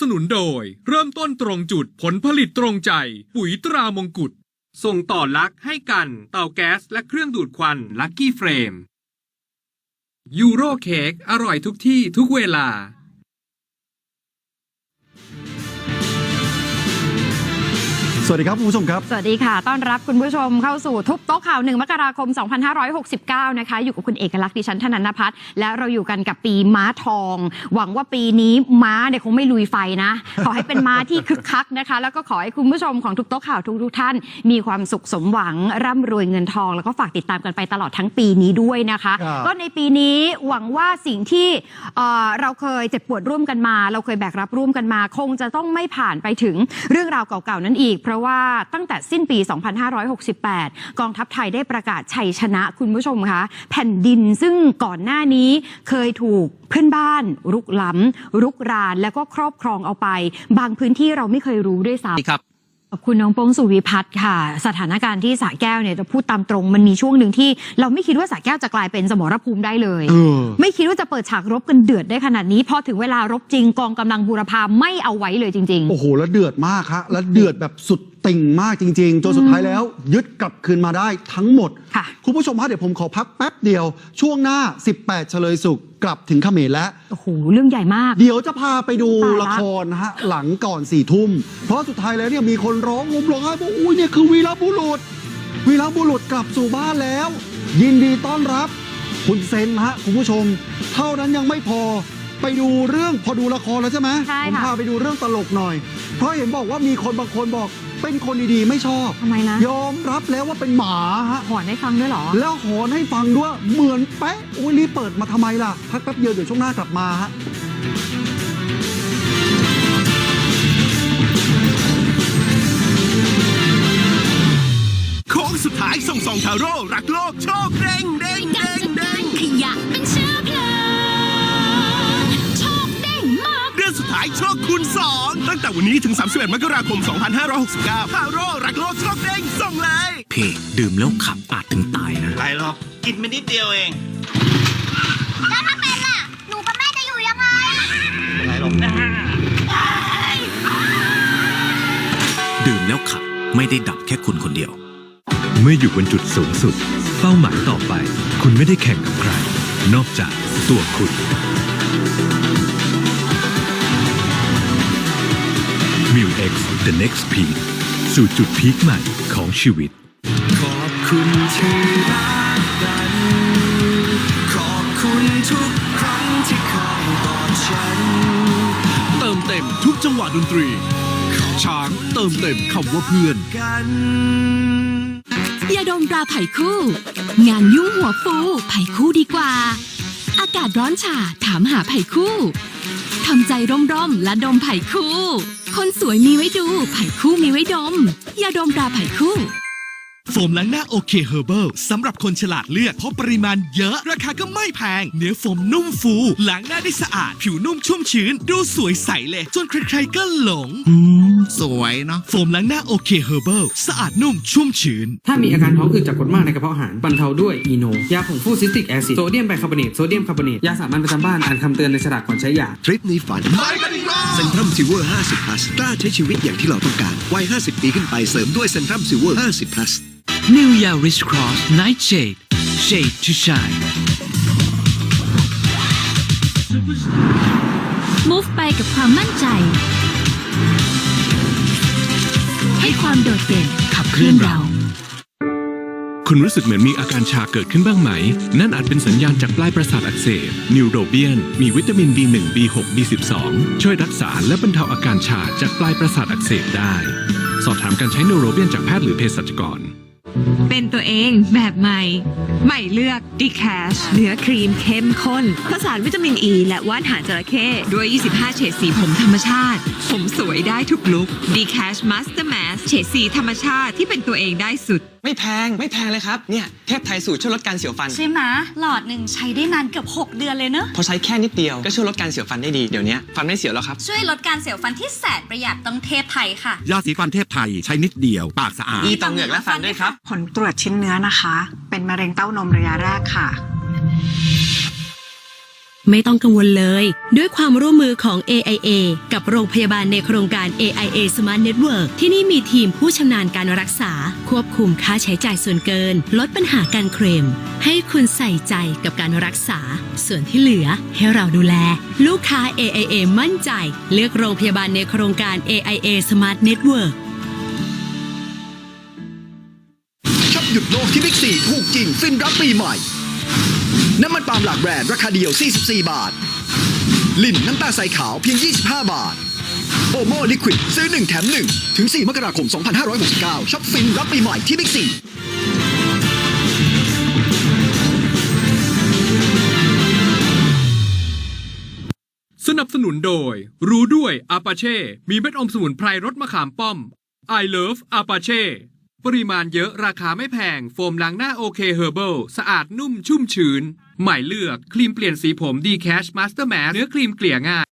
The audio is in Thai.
สนุนโดย เริ่มต้นตรงจุดผลผลิตตรงใจ ปุ๋ยตรามงกุฎส่งต่อลักให้กัน เตาแก๊สและเครื่องดูดควันลักกี้เฟรมยูโรเค้กอร่อยทุกที่ทุกเวลา สวัสดีครับคุณผู้ชมครับ สวัสดีค่ะ ต้อนรับคุณผู้ชมเข้าสู่ทุบโต๊ะข่าวหนึ่งมกราคม 2569 นะคะ อยู่กับคุณเอกลักษณ์ดิฉันธนันนพัฒน์และเราอยู่กันกับปีม้าทอง หวังว่าปีนี้ม้าเนี่ยคงไม่ลุยไฟนะ ขอให้เป็นม้าที่คึกคักนะคะ แล้วก็ขอให้คุณผู้ชมของทุกโต๊ะข่าวทุกๆท่าน มีความสุขสมหวังร่ำรวยเงินทอง แล้วก็ฝากติดตามกันไปตลอดทั้งปีนี้ด้วยนะคะครับก็ในปีนี้หวังว่าสิ่งที่เอ่อเราเคยเจ็บปวดร่วมกันมา เราเคยแบกรับร่วมกันมา คงจะต้องไม่ผ่านไปถึงเรื่องราวเก่าๆนั้นอีกเพราะว่าตั้งแต่สิ้นปี 2568 กองทัพไทยได้ประกาศชัยชนะคุณผู้ชมคะแผ่นดินซึ่งก่อนหน้านี้เคยถูกเพื่อนบ้าน รุกล้ำรุกราน แล้วก็ครอบครองเอาไป บางพื้นที่เราไม่เคยรู้ด้วยซ้ำครับขอบคุณน้องโป้งสุวิพัฒน์ค่ะ สถานการณ์ที่สระแก้วเนี่ยจะพูดตามตรงมันมีช่วงหนึ่งที่ เราไม่คิดว่าสระแก้วจะกลายเป็นสมรภูมิได้เลยเออไม่คิดว่าจะเปิดฉากรบกันเดือดได้ขนาดนี้พอถึงเวลารบจริงกองกำลังบูรพาไม่เอาไว้เลยจริงโอ้โห แล้วเดือดมากฮะแล้วเดือดแบบสุด ติ่งมากจริงๆ จนสุดท้ายแล้ว ยึดกลับคืนมาได้ทั้งหมด ค่ะ คุณผู้ชมฮะเดี๋ยวผมขอพักแป๊บเดียว ช่วงหน้า 18 เฉลยสุขกลับถึงเขมรแล้วๆโอ้โห เรื่องใหญ่มาก เดี๋ยวจะพาไปดูตายละละครนะฮะ หลังก่อนสี่ทุ่ม เพราะสุดท้ายแล้วเนี่ยมีคนร้องห่มร้องไห้บอกอุ้ยเนี่ยคือวีรบุรุษ วีรบุรุษกลับสู่บ้านแล้ว ยินดีต้อนรับ คุณเซนฮะคุณผู้ชม เท่านั้นยังไม่พอไปดูเรื่องพอดูละครแล้วใช่ไหมใช่ผมค่ะ พาไปดูเรื่องตลกหน่อย เพราะเห็นบอกว่ามีคนบางคนบอก เป็นคนดีๆไม่ชอบทำไมนะยอมรับแล้วว่าเป็นหมาฮะหอนให้ฟังด้วยเหรอ แล้วหอนให้ฟังด้วยเหมือนเป๊ะอุ้ยรีบเปิดมาทำไมล่ะ พักแป๊บเดียวเดี๋ยวช่วงหน้ากลับมาฮะโค้งสุดท้ายส่งสองทาโร่รักโลกโชคเด้งเด้งเด้งเด้งขยะเป็นเชื้อเพลิงโชคเด้งมากเรื่องสุดท้ายโชคคูณสอง ตั้งแต่วันนี้ถึง 31 มกราคม 2569ทาโร่รักโลกโชคเด้งส่งเลยพี่ดื่มแล้วขับอาจถึงตายนะ ไรหรอกกินไปนิดเดียวเอง แล้วถ้าเป็นล่ะ หนูกับแม่จะอยู่ยังไง ไรหรอกนะดื่มแล้วขับไม่ได้ดับแค่คุณคนเดียว เมื่ออยู่บนจุดสูงสุด เป้าหมายต่อไป คุณไม่ได้แข่งกับใคร นอกจากตัวคุณ m i l X The Next Peak สู่จุดพีคใหม่ของชีวิต ขอบคุณที่รักกัน ขอบคุณทุกครั้งที่คอยกอดฉัน เติมเต็มทุกจังหวะดนตรี ช้างเติมเต็มคำว่าเพื่อนกันยาดมตราไผ่คู่ งานยุ่งหัวฟูไผ่คู่ดีกว่า อากาศร้อนฉ่าถามหาไผ่คู่ทำใจร่มๆและดมไผ่คู่ คนสวยมีไว้ดู ไผ่คู่มีไว้ดมยาดมตราไผ่คู่ โฟมล้างหน้าโอเคเฮอร์เบิลสำหรับคนฉลาดเลือก เพราะปริมาณเยอะ ราคาก็ไม่แพง เนื้อโฟมนุ่มฟูล้างหน้าได้สะอาด ผิวนุ่มชุ่มชื้น ดูสวยใสเลย จนใครๆก็หลงอืมสวยเนาะ โฟมล้างหน้าโอเคเฮอร์เบิลสะอาดนุ่มชุ่มชื้น ถ้ามีอาการท้องอืดจากกรดมากในกระเพาะอาหารบรรเทาด้วยอีโน ยาผงฟูซิสติกแอซิด โซเดียมไบคาร์บอเนต โซเดียมคาร์บอเนต ยาสามัญประจำบ้าน อ่านคำเตือนในฉลากก่อนใช้ยา ทริปนี้ฝันไปกันอีกรอบ เซนทรัมซิลเวอร์ 50 plus กล้าใช้ชีวิตอย่างที่เราต้องการ วัย 50 ปีขึ้นไปเสริมด้วยเซนทรัมซิลเวอร์ 50 plus New Yaris Cross Nightshade Shade to Shine Move ไปกับความมั่นใจ ให้ความโดดเด่นขับเคลื่อนเรา คุณรู้สึกเหมือนมีอาการชาเกิดขึ้นบ้างไหม นั่นอาจเป็นสัญญาณจากปลายประสาทอักเสบ นิวโรเบียน มีวิตามิน B1 B6 B12 ช่วยรักษาและบรรเทาอาการชาจากปลายประสาทอักเสบได้ สอบถามการใช้นิวโรเบียนจากแพทย์หรือเภสัชกร เป็นตัวเองแบบใหม่ ใหม่เลือกดีแคชเนื้อครีมเข้มข้นผสานวิตามินอ e ีและว่านหางจระเข้ด้วย 25 เฉดสีผมธรรมชาติ ผมสวยได้ทุกลุกดีแคชมาสเตอร์แมสเฉดสีธรรมชาติที่เป็นตัวเองได้สุด ไม่แพงไม่แพงเลยครับ เนี่ยเทพไทยสูตรช่วยลดการเสียวฟัน ใช่ไหมหลอดหนึ่งใช้ได้นานเกือบ6 เดือนเลยเนอะ พอใช้แค่นิดเดียวก็ช่วยลดการเสียวฟันได้ดีเดี๋ยวนี้ฟันไม่เสียวแล้วครับ ช่วยลดการเสียวฟันที่แสนประหยัดต้องเทพไทยค่ะ ยาสีฟันเทพไทยใช้นิดเดียว ปากสะอาด ดีต่อเหงือกและฟันด้วยครับผลตรวจชิ้นเนื้อนะคะ เป็นมะเร็งเต้านมระยะแรกค่ะ ไม่ต้องกังวลเลย ด้วยความร่วมมือของ AIA กับโรงพยาบาลในโครงการ AIA Smart Network ที่นี่มีทีมผู้ชำนาญการรักษา ควบคุมค่าใช้จ่ายส่วนเกิน ลดปัญหาการเคลมให้คุณใส่ใจกับการรักษา ส่วนที่เหลือให้เราดูแล ลูกค้า AIA มั่นใจ เลือกโรงพยาบาลในโครงการ AIA Smart Network หยุดโลกที่บิ๊กซีถูกจริงฟินรับปีใหม่ น้ำมันปาล์มหลักแบรนด์ราคาเดียว 44 บาท ลิ่นน้ำตาใสขาวเพียง 25 บาท โอโมลิควิดซื้อ 1 แถม 1 ถึง 4 มกราคม 2569ช็อปฟินรับปีใหม่ที่บิ๊กซีสนับสนุนโดย รู้ด้วยอาปาเช่ มีเม็ดอมสมุนไพรรสมะขามป้อม I love อาปาเช่ ปริมาณเยอะราคาไม่แพง โฟมล้างหน้าโอเคเฮอร์เบิลสะอาดนุ่มชุ่มชื้นใหม่เลือกครีมเปลี่ยนสีผมดีแคชมาสเตอร์แมสเนื้อครีมเกลี่ยง่าย